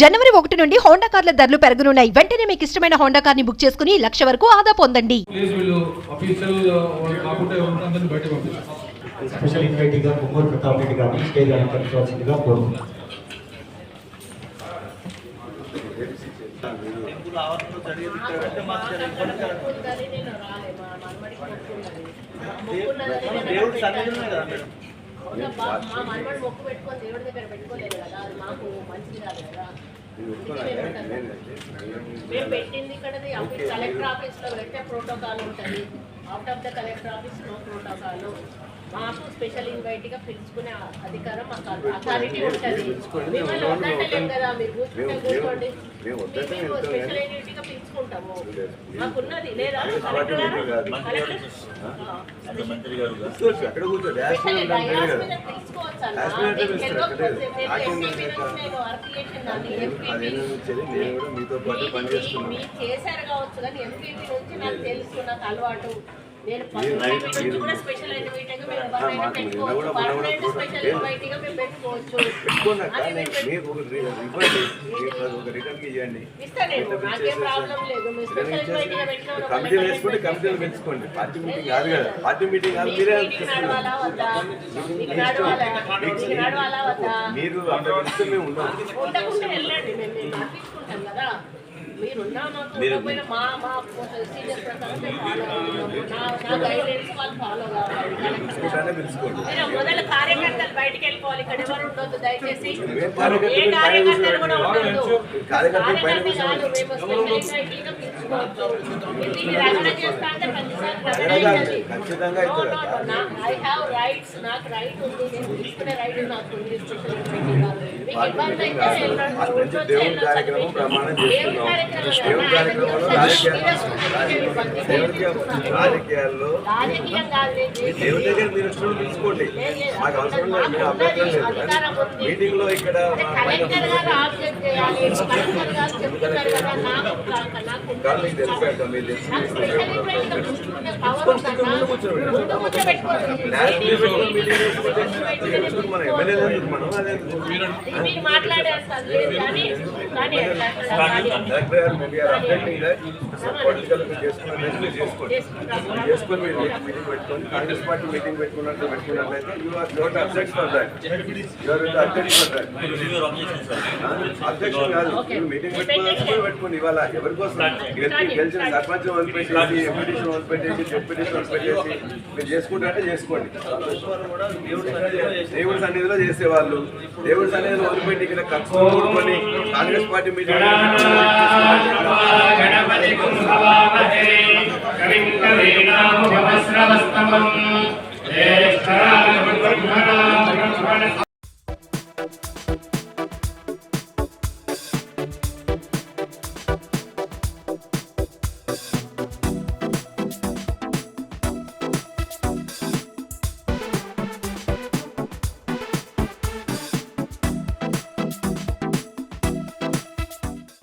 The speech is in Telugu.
జనవరి ఒకటి నుండి హోండా కార్ల ధరలు పెరగనున్నాయి. వెంటనే మీకు ఇష్టమైన హోండా కార్ని బుక్ చేసుకుని లక్ష వరకు ఆదా పొందండి. కోరుతున్నాను దేవుడు సన్నిధిలోనే కదా మేడం. అవునబ్బా, మా మనవడు మొక్కు పెట్టుకొని దేవుడి దగ్గర పెట్టుకోలేదు కదా అది మాకు మంచిది కాదు కదా. మేము పెట్టింది ఇక్కడ ఆఫీస్ కలెక్టర్ ఆఫీస్లో పెడితే ప్రోటోకాల్ ఉంటుంది. Out of the collector office no protocol మాకు స్పెషల్ ఇన్వైట్గా పిలుచుకునే అధికారం మాకు అథారిటీ ఉంటుంది. మిమ్మల్ని వద్దంటలేం కదా మీరు కూర్చుంటే కూర్చోండి. మేము స్పెషల్ ఇన్వైట్గా పిలుచుకుంటాము. మాకున్నది లేదా? మీరు చేశారు కావచ్చు కానీ ఎంపీపీ నుంచి నాకు తెలుసు నాకు అలవాటు. మాకు రిటర్న్ ఇవ్వండి. కమిటీలు వేసుకుంటే కమిటీలు పెంచుకోండి. పార్టీ మీటింగ్ కాదు కదా. పార్టీ మీటింగ్ కాదు మీరే కలిస్తే మేము ఉన్నాం మీరు మొదలు కార్యకర్తలు బయటికి వెళ్ళిపోవాలి ఇక్కడ ఎవరు ఉండొద్దు దయచేసి ఏ కార్యకర్తలు కూడా ఉండొద్దు. కార్యకర్తలు కాదు మేము ఖచ్చితంగా. నాకు రైట్ ఉంది. నేను తీసుకునే రైట్ నాకు ఉంది. దేవుని వెళ్ళొచ్చు. కార్యక్రమం ప్రమాణం చేస్తున్నాం. కాదు. కార్యక్రమంలో రాజకీయాలు. రాజకీయాల్లో. దేవుని దగ్గర మీరు ఇష్టం తీసుకోండి. మాకు అవసరం లేదు మీ అభ్యంతరం లేదు. మీటింగ్లో ఇక్కడ కలెక్టర్ గారు ఆబ్జెక్ట్ చేయాలి కలెక్టర్ గారు చెప్తున్నారు కదా నాకు నాకు- నాకు కాదు మీకు తెలుసు కదా మీరు తెలిసి నాకు స్పెషల్ ఇన్వైట్ కూర్చుకునే పవర్ ఉందన్నా. ముందు కూర్చోబెట్టుకోండి. లాస్ట్ మీటింగ్ మీటింగ్ వేసుకుంటే ఎందుకు మన ఎమ్మెల్యేలు ఎందుకు మనం అదే మీరు మాట్లాడారు సార్ లేదు కానీ కానీ ఎట్లా అట్లా కానీ కలెక్టర్ గారు మేము గారు అప్డేటింగ్ పొలిటికల్ చేసుకున్నట్లయితే మీరు చేసుకోండి చేసుకుంటాం. చేసుకొని మీరు మీటింగ్ పెట్టుకొని కాంగ్రెస్ పార్టీ మీటింగ్ పెట్టుకున్నట్టు పెట్టుకున్నట్లయితే you are your object for that your object for that objection కాదు మీరు మీటింగ్ పెట్టుకున్నప్పుడు పెట్టుకోండి ఇవాళ ఎవరి గెలిచిన సర్పంచ్ వదిలిపెట్టేసి ఎంపీటీసీ వదిలిపెట్టేసి మీరు చేసుకోండి. దేవుడి సన్నిధిలో చేసేవాళ్ళు. దేవుడి సన్నిధిలో వదిలిపెట్టి ఇక్కడ ఖర్చుతో కూడుకొని కాంగ్రెస్ పార్టీ మీద